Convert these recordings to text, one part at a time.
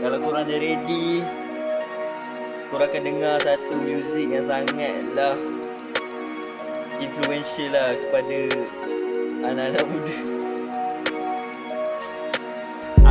Kalau korang dah ready Korang akan dengar satu muzik yang sangat lah Influential lah kepada Anak-anak muda.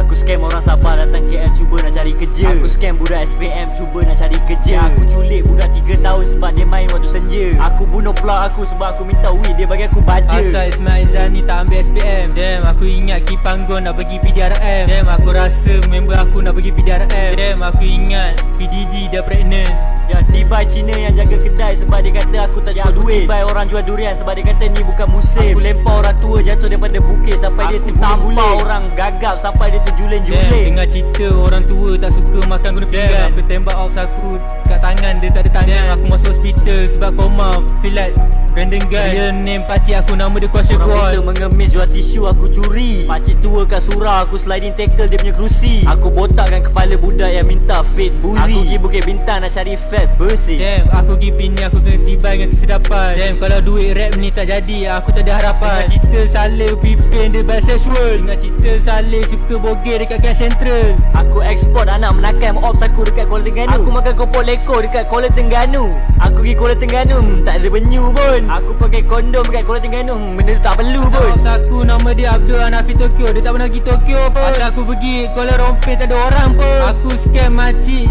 Aku scam orang Sabah datang KL cuba nak cari kerja. Aku scam budak SPM cuba nak cari kerja. Aku culik budak 3 tahun sebab dia main waktu senja Aku bunuh pelak aku sebab aku minta weed. Dia bagi aku baja. Asal Ismail Zani tak ambil SPM Damn aku ingat Ki Panggon nak pergi PDRM Damn aku rasa member aku nak pergi PDRM Damn aku ingat PDD dah pregnant. Ya Dubai Cina yang jaga kedai sebab dia kata aku tak cukup duit. Dubai orang jual durian sebab dia kata ni bukan musim. Aku lempar orang tua jatuh daripada bukit sampai dia terguling orang gagap sampai dia Damn terjuling-juling dengar cerita orang tua tak suka makan guna pinggan. Aku tembak ops aku kat tangan dia tak ada tangan. Aku masuk hospital sebab koma. Feel like random guy. Dia name pakcik aku nama dia Kuasha Orang Kual muda mengemis jual tisu aku curi. Pakcik tua kat surah aku sliding tackle dia punya kerusi. Aku botakkan kepala budak yang minta fit buzi Aku pergi Bukit Bintang nak cari fat bersih. Damn, aku pergi pini aku kena tiba dengan kesedapan Damn, kalau duit rap ni tak jadi, aku tak ada harapan. Dengar cerita Saleh pipin dia bisexual Dengar cerita Saleh suka bogey dekat Gas Central. Aku ekspor anak menakan ops aku dekat Kuala Tengganu Aku makan kopok leko dekat Kuala Tengganu Aku pergi Kuala Tengganu hmm, tak ada penyu pun Aku pakai kondom dekat Kuala Tengganu hmm, benda tu tak perlu pun. Ops aku nama dia Abdul Hanafi Tokyo. Dia tak pernah pergi Tokyo pun. Pasal aku pergi Kuala Rompin tak ada orang pun. Aku scam makcik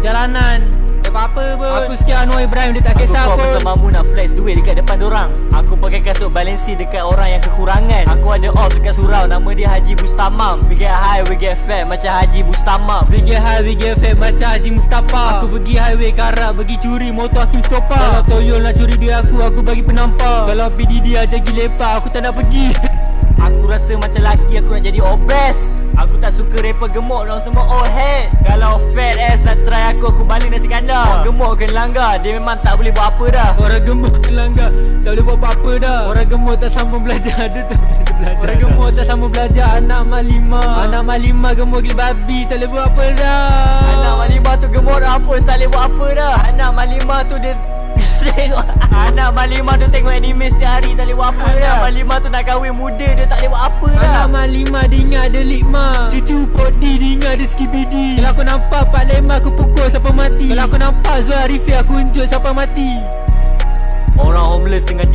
jalanan apa-apa pun. Aku scam Anwar Ibrahim dia tak Aku kisah pun bersamamu nak flex duit dekat depan dorang. Aku pakai kasut Balenci dekat orang yang kekurangan. Aku ada ops dekat surau nama dia Haji Bustamam. We get high, we get fat macam Haji Bustamam. We get high, we get fat macam Haji Mustafa. Aku pergi highway karak, pergi curi motor Hakim Stopa Kalau toyol nak curi duit aku, aku bagi penampak Kalau PDD aja pergi lepak, aku tak nak pergi. Aku rasa macam laki aku nak jadi obes. Aku tak suka rapper gemuk Orang semua old head Kalau fat try aku Aku balik nasi kandar. Orang gemuk kena langgar Dia memang tak boleh buat apa dah. Orang gemuk langgar, tak boleh buat apa-apa dah. Orang gemuk tak sambung belajar, dia tak boleh belajar Orang gemuk tak sambung belajar, anak malima. Anak malima gemuk gila babi, tak boleh buat apa dah. Anak Malimah tu gemuk rampus Tak boleh buat apa dah. Anak Malimah tu dia Tengok. Anak Malimah tu tengok anime setiap hari Tak boleh buat apa dah. Anak Malimah tu nak kahwin muda Dia tak boleh buat apa dah. Anak malima dia ingat ada likma Cucu podi dia ingat ada skibidi Kalau aku nampak Pak Lema aku pukul sampai mati. Kalau aku nampak Zul Arifi aku unjuk sampai mati. Orang homeless tengah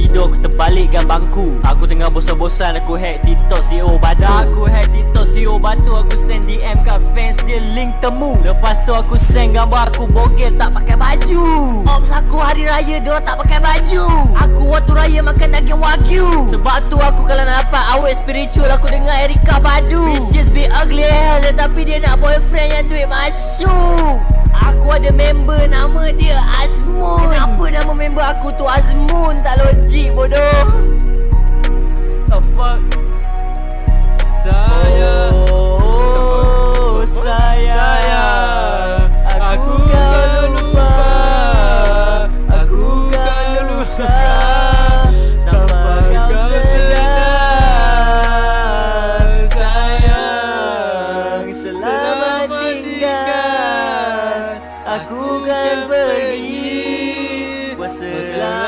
terbalikkan bangku Aku tengah bosan-bosan Aku hack TikTok CEO batu Aku hack TikTok CEO batu Aku send DM kat fans dia link temu. Lepas tu aku send gambar aku bogel Tak pakai baju. Ops aku hari raya Diorang tak pakai baju. Aku waktu raya makan daging wagyu. Sebab tu aku kalau nak dapat awet spiritual Aku dengar Erika Badu Bitches be ugly hell Tapi dia nak boyfriend yang duit masuk Aku ada member nama dia Azmun. Kenapa nama member aku tu? Azmun Tak logik bodoh. The fuck? Sir. 是啦